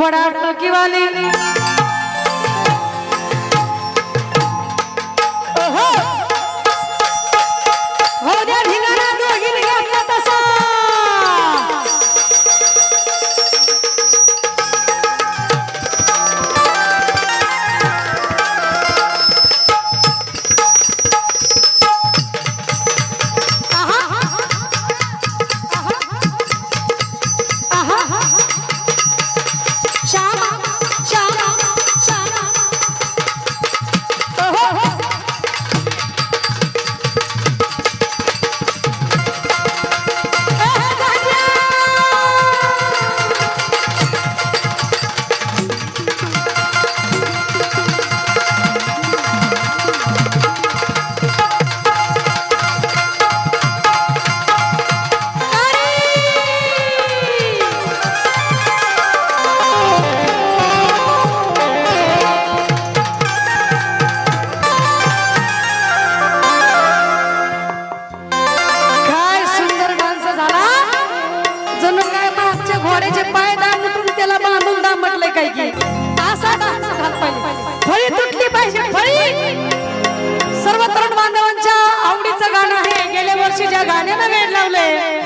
वडा टकीवाले गाण्याला वेळ लावलंय.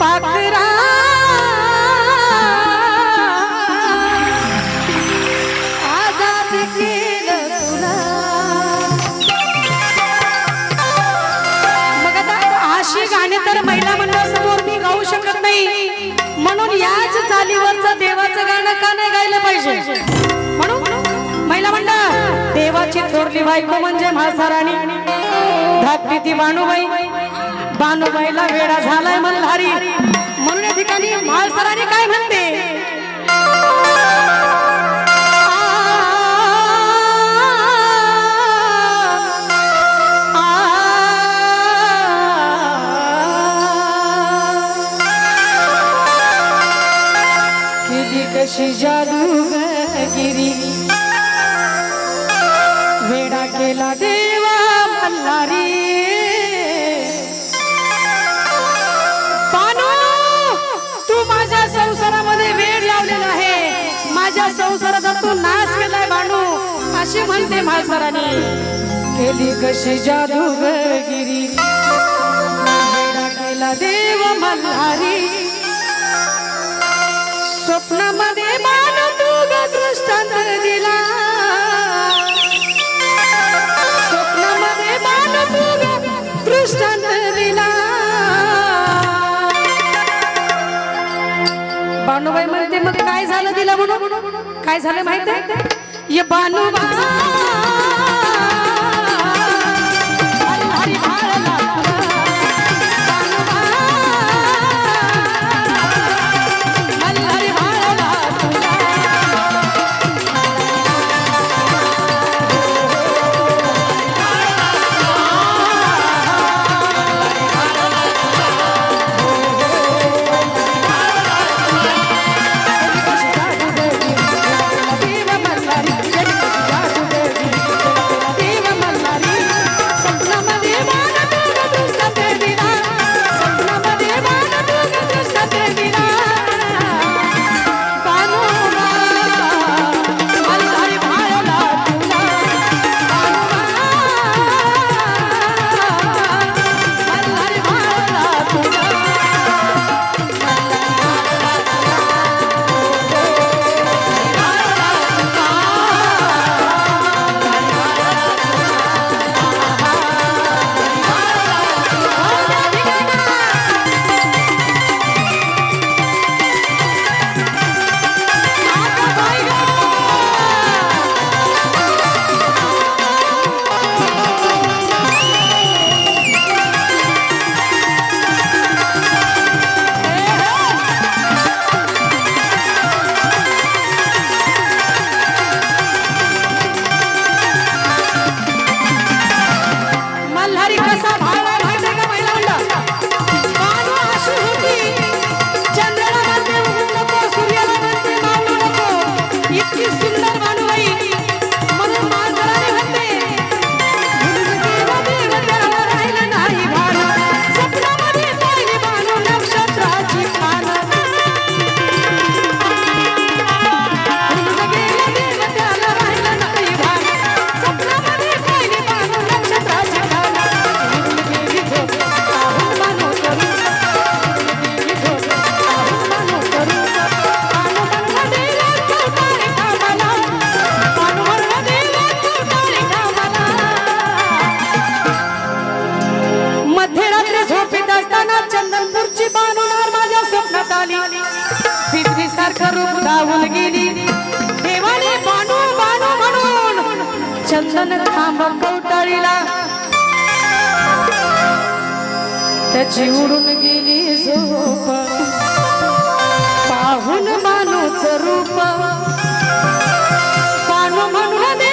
पाखरा. आजाद केलं तुला मग आता अशी गाणी तर महिला मंडळासमोर मी गाऊ शकत नाही. म्हणून याच चालीवरचं देवाचं गाणं का नाही गायलं पाहिजे? म्हणून महिला मंडळ देवाची थोरली बायको म्हणजे म्हासाराणी. धाकटी ती बाणूबाई. बानुबाईला वेडा झालाय मल्हारी. म्हणून या ठिकाणी म्हाळसराणी काय म्हणते? कशी जादू गिरी वेडा केला देवा मल्हारी. संसाराचा तू नाश केलाय बाणू अशी म्हणते म्हाळसराने केली कशी जादूगिरी केला देव मल्हारी स्वप्नामध्ये मान तू दृष्टांत दिला. स्वप्नामध्ये मान तू दृष्टांत दिला. बाणूबाई म्हणते मग काय झालं दिला म्हणून? काय झालं माहीत आहे ये चंदन थांब कवटाळीला. त्याची उडून गेली झोप. पाहून मानूच रूप. बाणू म्हणून